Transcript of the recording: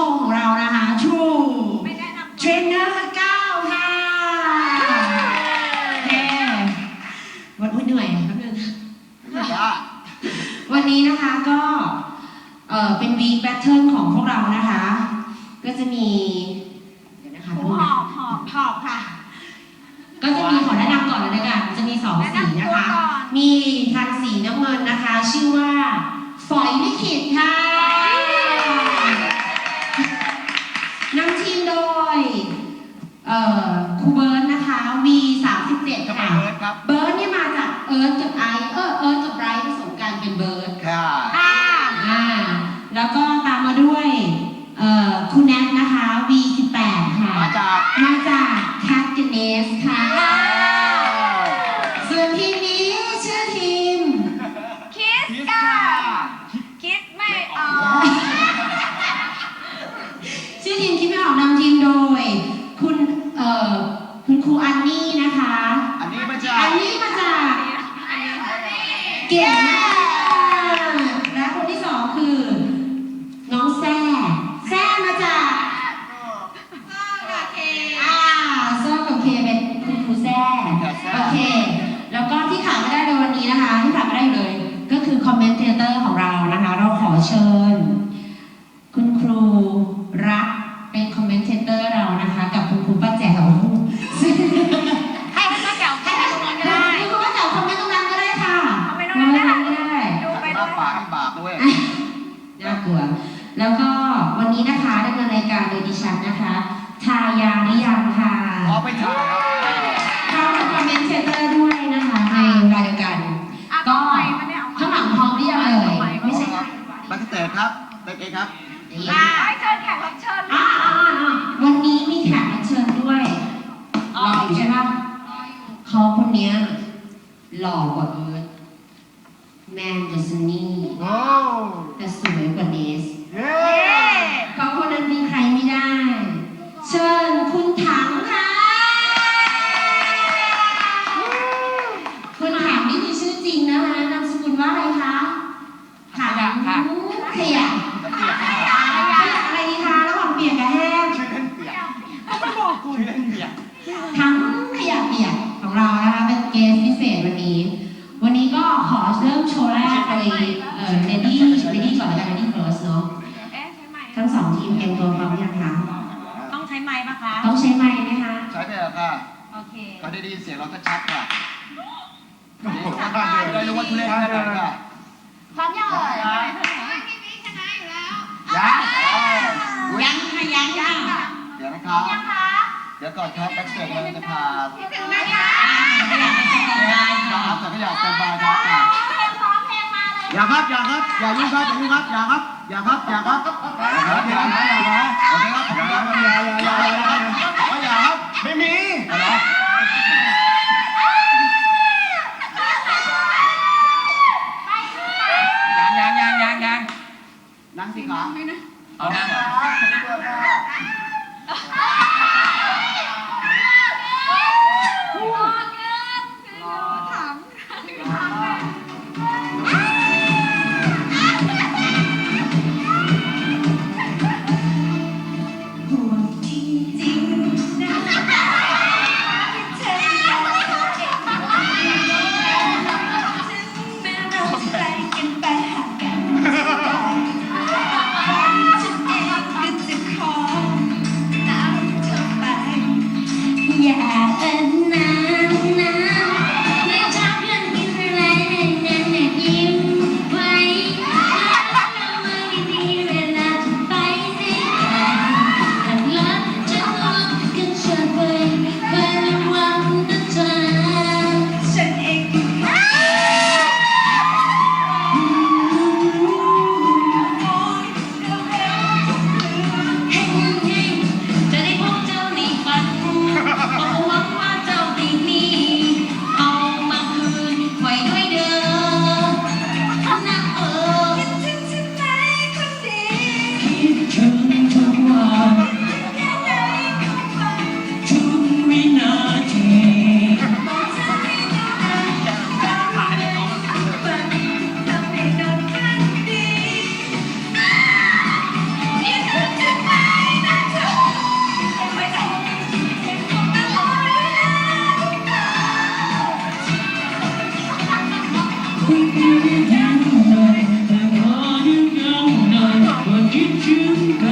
โมงของเรานะคะ True ไม่แนะนำเทรนเนอร์9ค่ะเย้วันอุ๊ยเหนื่อยครับนึงว่าวันนี้นะคะก็เออเป็นวีคแบทเทิลของพวกเรานะคะ ก็จะมีเดี๋ยวนะคะหูหอบหอบหอบค่ะ ก็จะมีขอแนะนำก่อนเลยละกันจะมีสองสีนะคะ มีทางสีน้ำเงินนะคะ ชื่อว่าฝอยลิขิตค่ะนำทีมโดยเอ่อครูเบิร์ดนะคะ V 3 7 ทำไม ค่ะ เบิร์ดครับ เบิร์ดนี่มาจากเอิร์ธกับไอเออเอิร์ธกับไรผสมกันเป็นเบิร์ด ค่ะ อ่า อ่าแล้วก็ตามมาด้วยเอ่อคุณแนทนะคะ V 1 8ค่ะ มาจาก มาจากแคทเกเนส ค่ะ ส่วนทีมนี้ชื่อทีม คิสพิซกาซ่าคิดไม่ออกชื่อทีมคิดไม่ออกนำทีมโดย คุณเอ่อคุณครูอันนี่นะคะ อันนี้มาจากอันนี้มาจาก เก่งม อมเมนต์ตรงนั้นก็ได้ดูไปหด้น้าวยปากให้บาปด้วยน่ากลัว แล้วก็วันนี้นะคะดำเนินรายการโดยดิฉันนะคะ ทายานิยังค่ะขอไปถ่ายครับเข้ามาคอมเมนเตอร์ด้วยนะคะในรายการอะก็เอาไมค์มาเนี่ยเอาไมค์ข้างหลังพร้อมหรือยังเอ่ยไม่ใช่ครับบัคเตอร์ครับเด็กเองครับ ไม่บอกกูชื่อเล่นเปียกถังขยะเปียกของเรานะคะเป็นเกสพิเศษวันนี้ วันนี้ก็ขอเริ่มโชว์แรกเลยเอ่อเลดี้เลดี้ก่อนแล้วกันเลดี้เฟิร์สเนาะเอ๊ะใช้ไมค์ทั้งสองทีมเตรียมตัวพร้อมยังคะต้องใช้ไมค์ปะคะต้องใช้ไม้ไหมคะใช้ไปแล้วค่ะโอเคก็ได้ยินเสียงเราชัดๆค่ะได้รู้ว่าทุเรศแค่ไหนค่ะพร้อมยังเอ่ยยังยังค่ะยังค่ะเดี๋ยวนะครับยังคะ เดี๋ยวก่อนครับแบ็กสเตจเราจะพาคิดถึงไหมคะครับแต่ก็อยากสบายครับอย่าครับอย่าครับอย่ายุ่งครับอย่ายุ่งครับอย่าครับอย่าครับอย่าครับอย่าครับอย่าครับอย่าครับโอเคครับอย่าครับอย่าอย่าอย่าอย่าครับอย่าครับไม่มีอะไรยังยังยังยังยังนั่งสิครับเอานั่ง kitchen